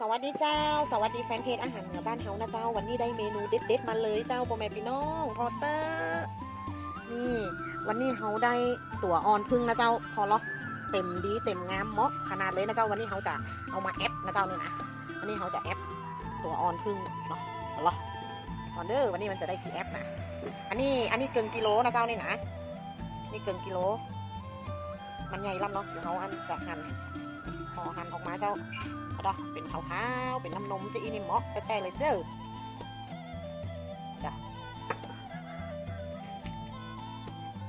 สวัสดีเจ้า สวัสดีแฟนเพจอาหารเหนือบ้านเฮานะเจ้า วันนี้ได้เมนูเด็ดๆมาเลยเจ้าโปรแมพี่น้องพอเตอร์นี่ วันนี้เฮาได้ตั๋วออนพึ่งนะเจ้า พอล็อกเต็มดีเต็มงามเหมาะขนาดเลยนะเจ้า วันนี้เฮาจะเอามาแอปนะเจ้านี่นะ วันนี้เฮาจะแอปตั๋วออนพึ่งเนาะเอาล่ะออเดอร์วันนี้มันจะได้กี่แอปนะอันนี้อันนี้เกินกิโลนะเจ้านี่นะ นี่เกินกิโล มันใหญ่ลำเนาะเดี๋ยวเฮาอันจะหั่น หั่นออกมาเจ้าเอาดอกเป็นขาวๆเป็นน้ำนมจะอีนี่เหมาะแต่ๆเลยเด้อจ้ะ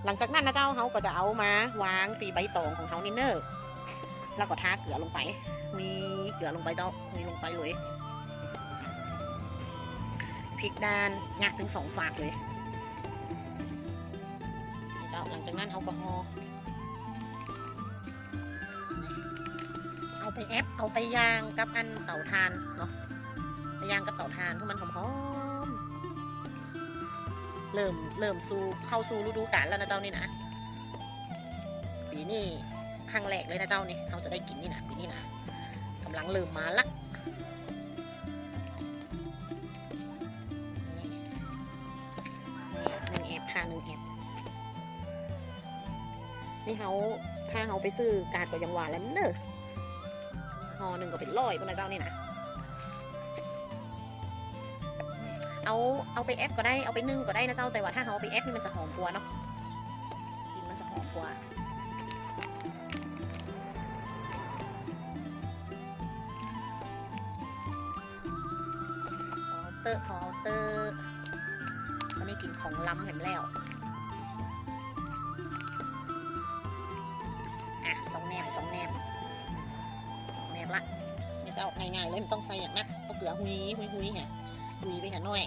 หลังจากนั้นนะเจ้าเขาก็จะเอามาวางตีใบตองของเขานี่เนอร์แล้วก็ทาเกลือลงไป มีเกลือลงไปเจ้ามีลงไปเลยพริกด้านงักถึงสองฝากเลย เจ้าหลังจากนั้นเขาก็ห่อ ไปแอปเอาไปย่างกับอันเต่าทานเนาะไปย่างกับเต่าทานเพื่มันหอมๆเริ่มเริ่มสู่เข้าสู่ฤดูกาลแล้วนะเจ้านี่นะปีนี้ครั้งแรกเลยนะเจ้านี่เราจะได้กินนี่นะปีนี้นะกำลังเริ่มมาละหนึ่งแอบค่ะหนึ่งแอบนี่เขาถ้าเขาไปซื้อการก็ยังหวานแล้วเนอะ ห่อหนึ่งก็เป็นร้อยพวกนเจ้านี่นะเอาเอาไปแอปก็ได้เอาไปนึ่งก็ได้นะเจ้าแต่ว่าถ้าเอาไปแอปนี่มันจะหอมกว่าเนาะกินมันจะหอมกว่าพอเตอร์พอเตอร์วันนี้กินของล้ำเห็นแล้วอะสองแนบสองแนบ แม่ละนี่จะเอาง่ายๆเลยมันต้องใส่อย่างนักเอาเกลือหุยหุยหุยเนี่ยหุยไปหาหน่อย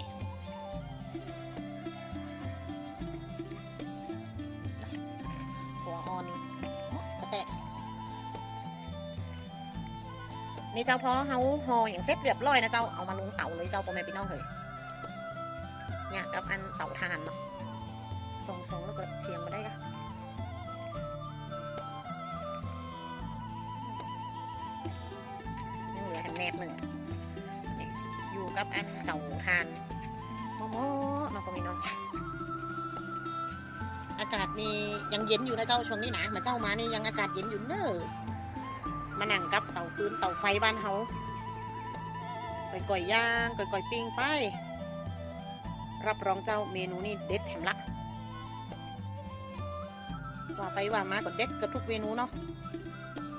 หัวอ่อนกระแตะนี่เจ้าพอเฮาห่ออย่างเสร็จเรียบร้อยนะเจ้าเอามาลงเตาเลยเจ้าพ่อแม่พี่น้องเฮ้ยเนี่ยกับอันเตาทานเนาะสองสองแล้วก็เชียงมาได้กะ นแนบหนึ่งอยู่กับอันเต่าทานโมโมน้องก็มีน้องอากาศนี่ยังเย็นอยู่นะเจ้าช่วงนี้นะมาเจ้ามานี่ยังอากาศเย็นอยู่เนอะมานั่งกับเต่าปืนเต่าไฟบ้านเฮาก่อยๆย่างก่อยๆปิ้งไปรับรองเจ้าเมนูนี่เด็ดแถมละว่าไปว่ามาก็เด็ดกับทุกเมนูเนาะ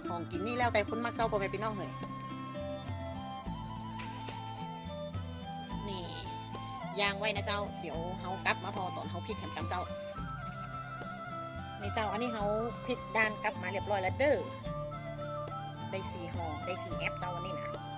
ของกินนี่แล้วแต่คนมากเจ้าพ่อแม่พี่น้องเลย ย่างไว้นะเจ้า เดี๋ยวเฮากลับมาพอตอนเฮาพลิกแถมกำเจ้า นี่เจ้า อันนี้เฮาพลิกด้านกลับมาเรียบร้อยแล้วเด้อ ได้สี่ห่อได้สี่แอปเจ้าอันนี้นะ